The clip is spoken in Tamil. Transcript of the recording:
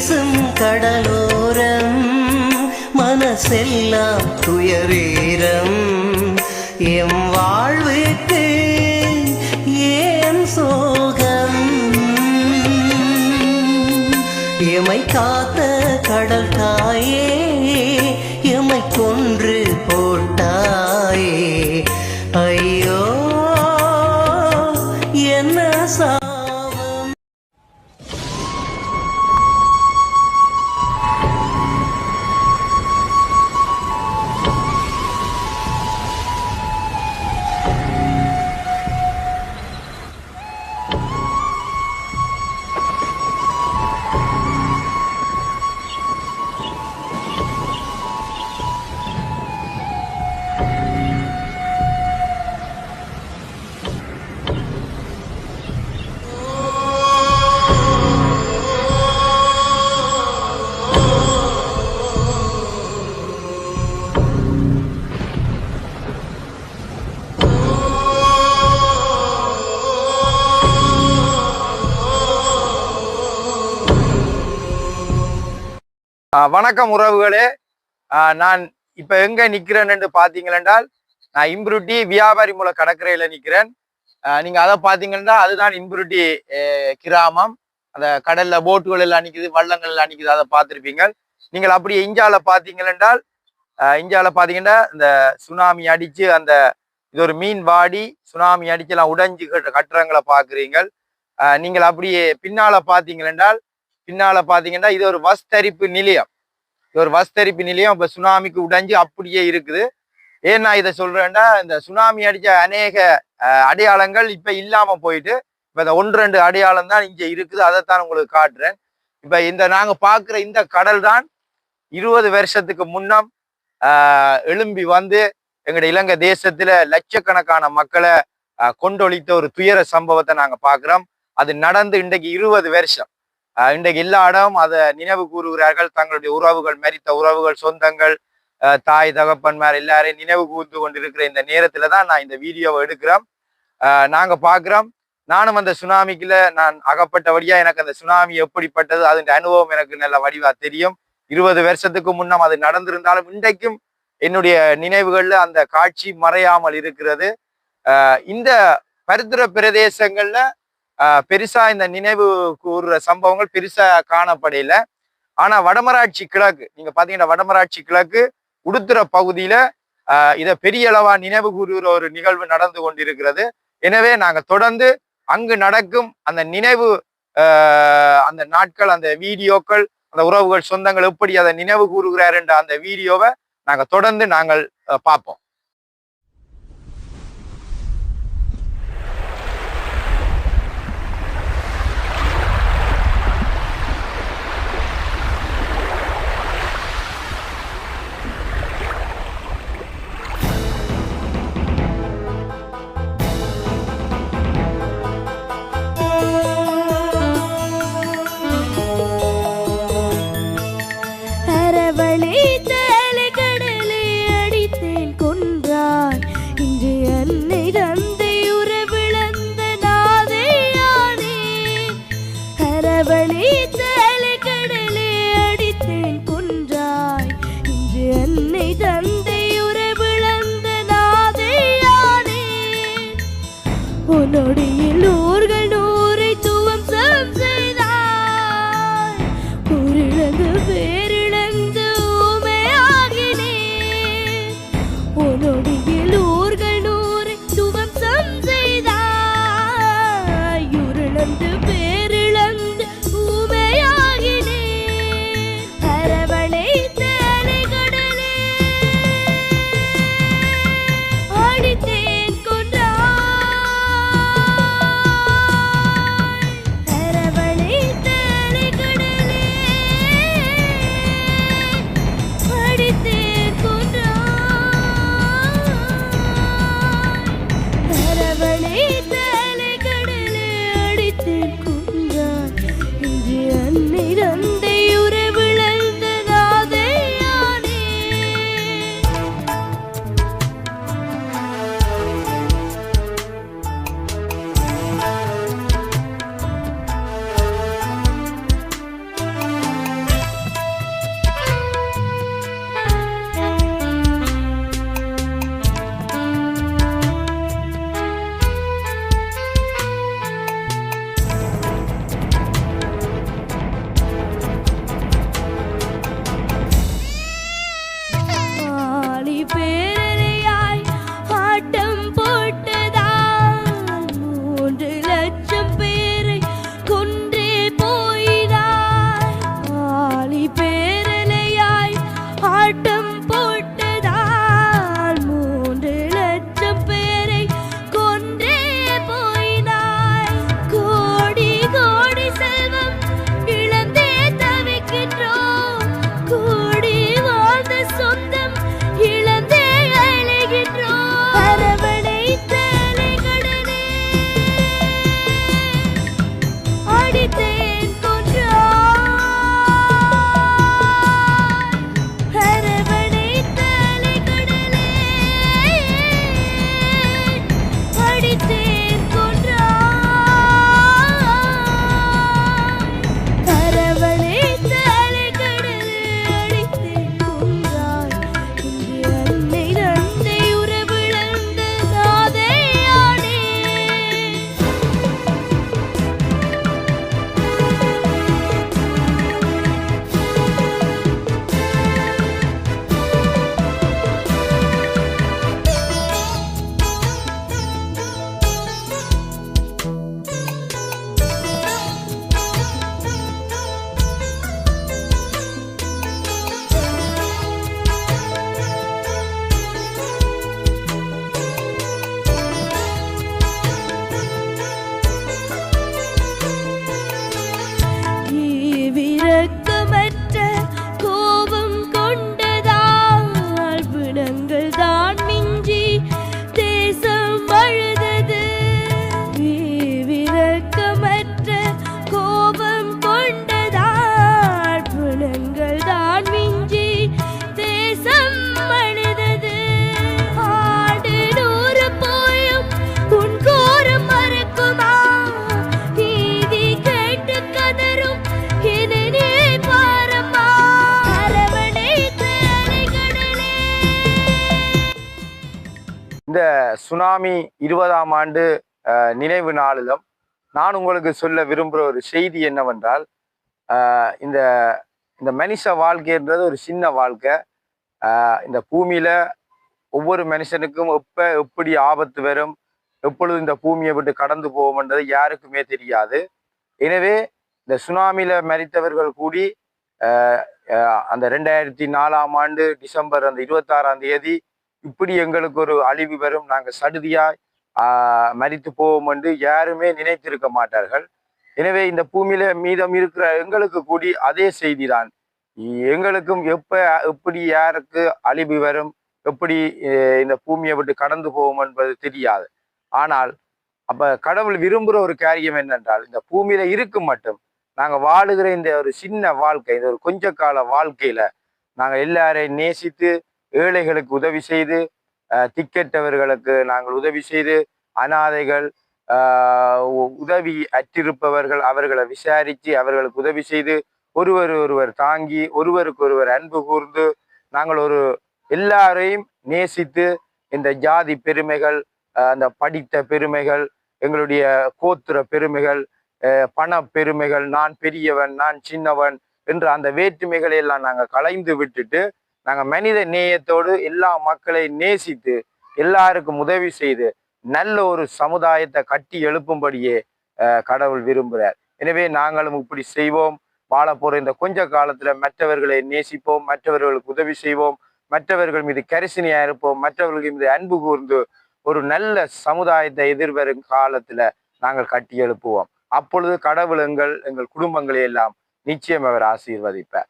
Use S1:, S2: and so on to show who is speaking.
S1: வீசும் கடலோரம் மனசெல்லாம் துயரீரம் எம் வாழ்வுக்கு ஏன் சோகம்? எமை காத்த கடல் தாயே எமை கொன்று
S2: வணக்கம் உறவுகளே. நான் இப்போ எங்கே நிற்கிறேன் என்று பார்த்தீங்களென்றால் நான் இம்புருட்டி வியாபாரி மூல கடற்கரையில் நிற்கிறேன் நீங்கள் அதை பார்த்தீங்கன்னா அதுதான் இம்புருட்டி கிராமம். அந்த கடலில் போட்டுகள் எல்லாம் நிக்குது வள்ளங்கள் எல்லாம் நிக்குது அதை பார்த்துருப்பீங்க நீங்கள் அப்படியே இஞ்சாவில் பார்த்தீங்களென்றால் ஆ, பார்த்தீங்கன்னா இந்த சுனாமி அடிச்சு அந்த இது ஒரு மீன் வாடி சுனாமி அடிச்செல்லாம் உடைஞ்சு கட்டுறங்களை பார்க்குறீங்கள். நீங்கள் அப்படியே பின்னால் பார்த்தீங்களென்றால் பின்னால் பார்த்தீங்கன்னா இது ஒரு வஸ்தரிப்பு நிலையம். ஒரு வஸ்தரிப்பு நிலையம். இப்போ சுனாமிக்கு உடைஞ்சு அப்படியே இருக்குது. ஏன் நான் இதை சொல்றேன்னா இந்த சுனாமி அடிச்ச அநேக அடையாளங்கள் இப்போ இல்லாம போயிட்டு இப்போ இந்த ஒன்று ரெண்டு அடையாளம் தான் இங்கே இருக்குது. அதைத்தான் உங்களுக்கு காட்டுறேன். இப்போ இந்த நாங்கள் பார்க்குற இந்த கடல் தான் இருபது வருஷத்துக்கு முன்னம் எழும்பி வந்து எங்களுடைய இலங்கை தேசத்துல லட்சக்கணக்கான மக்களை கொண்டொழித்த ஒரு துயர சம்பவத்தை நாங்கள் பார்க்குறோம். அது நடந்து இன்றைக்கு இருபது வருஷம். இன்றைக்கு எல்லா இடம் அதை நினைவு கூறுகிறார்கள். தங்களுடைய உறவுகள் மறித்த உறவுகள் சொந்தங்கள் தாய் தகப்பன்மார் எல்லாரையும் நினைவு கூர்ந்து கொண்டிருக்கிற இந்த நேரத்துல தான் நான் இந்த வீடியோவை எடுக்கிறோம். நாங்கள் நாங்க பாக்குறோம் நானும் அந்த சுனாமிக்குள்ள நான் அகப்பட்டபடியா எனக்கு அந்த சுனாமி எப்படிப்பட்டது அதன் அனுபவம் எனக்கு நல்ல வடிவா தெரியும். இருபது வருஷத்துக்கு முன்னம் அது நடந்திருந்தாலும் இன்றைக்கும் என்னுடைய நினைவுகள்ல அந்த காட்சி மறையாமல் இருக்கிறது. இந்த பரிந்துர பிரதேசங்கள்ல பெருசா இந்த நினைவு கூறுற சம்பவங்கள் பெருசா காணப்படையில ஆனா வடமராட்சி கிழக்கு நீங்க பாத்தீங்கன்னா வடமராட்சி கிழக்கு உடுத்துற பகுதியில ஆஹ் பெரிய அளவா நினைவு கூறுகிற ஒரு நிகழ்வு நடந்து கொண்டிருக்கிறது. எனவே நாங்க தொடர்ந்து அங்கு நடக்கும் அந்த நினைவு அந்த நாட்கள் அந்த வீடியோக்கள் அந்த உறவுகள் சொந்தங்கள் எப்படி அதை நினைவு கூறுகிறார் என்ற அந்த வீடியோவை நாங்க தொடர்ந்து நாங்கள் பார்ப்போம்.
S3: உன்னொடியில்
S2: baby சுனாமி இருபதாம் ஆண்டு நினைவு நாளிலும் நான் உங்களுக்கு சொல்ல விரும்புகிற ஒரு செய்தி என்னவென்றால் இந்த இந்த மனுஷ வாழ்க்கைன்றது ஒரு சின்ன வாழ்க்கை. இந்த பூமியில் ஒவ்வொரு மனுஷனுக்கும் எப்போ எப்படி ஆபத்து வரும் எப்பொழுது இந்த பூமியை விட்டு கடந்து போவோம்ன்றது யாருக்குமே தெரியாது. எனவே இந்த சுனாமியில் மறித்தவர்கள் கூடி அந்த ரெண்டாயிரத்தி நாலாம் ஆண்டு டிசம்பர் அந்த இருபத்தாறாம் தேதி இப்படி எங்களுக்கு ஒரு அழிவு வரும். நாங்கள் சடுதியாய் மறித்து போவோம் என்று யாருமே நினைத்திருக்க மாட்டார்கள். எனவே இந்த பூமியில மீதம் இருக்கிற எங்களுக்கு கூடி அதே செய்திதான். எங்களுக்கும் எப்ப எப்படி யாருக்கு அழிவு வரும்? எப்படி இந்த பூமியை விட்டு கடந்து போவோம் என்பது தெரியாது. ஆனால் அப்ப கடவுள் விரும்புகிற ஒரு காரியம் என்னென்றால் இந்த பூமியில இருக்கும் மட்டும் நாங்க வாழுகிற இந்த ஒரு சின்ன வாழ்க்கை இந்த ஒரு கொஞ்ச கால வாழ்க்கையில நாங்க எல்லாரையும் நேசித்து ஏழைகளுக்கு உதவி செய்து திக்கெட்டவர்களுக்கு நாங்கள் உதவி செய்து அனாதைகள் உதவி அற்றிருப்பவர்கள் அவர்களை விசாரித்து அவர்களுக்கு உதவி செய்து ஒருவர் ஒருவர் தாங்கி ஒருவருக்கு ஒருவர் அன்பு கூர்ந்து நாங்கள் ஒரு எல்லாரையும் நேசித்து இந்த ஜாதி பெருமைகள் அந்த படித்த பெருமைகள் எங்களுடைய கோத்திர பெருமைகள் பண பெருமைகள் நான் பெரியவன் நான் சின்னவன் என்ற அந்த வேற்றுமைகளை எல்லாம் நாங்கள் களைந்து விட்டுட்டு நாங்கள் மனித நேயத்தோடு எல்லா மக்களை நேசித்து எல்லாருக்கும் உதவி செய்து நல்ல ஒரு சமுதாயத்தை கட்டி எழுப்பும்படியே கடவுள் விரும்புகிறார் எனவே நாங்களும் இப்படி செய்வோம். வாழப்போற இந்த கொஞ்ச காலத்துல மற்றவர்களை நேசிப்போம் மற்றவர்களுக்கு உதவி செய்வோம் மற்றவர்கள் மீது கரிசனையா இருப்போம் மற்றவர்கள் மீது அன்பு கூர்ந்து ஒரு நல்ல சமுதாயத்தை எதிர்வரும் காலத்துல நாங்கள் கட்டி எழுப்புவோம். அப்பொழுது கடவுள் எங்கள் எங்கள் குடும்பங்களை எல்லாம் நிச்சயம் அவர் ஆசீர்வதிப்பார்.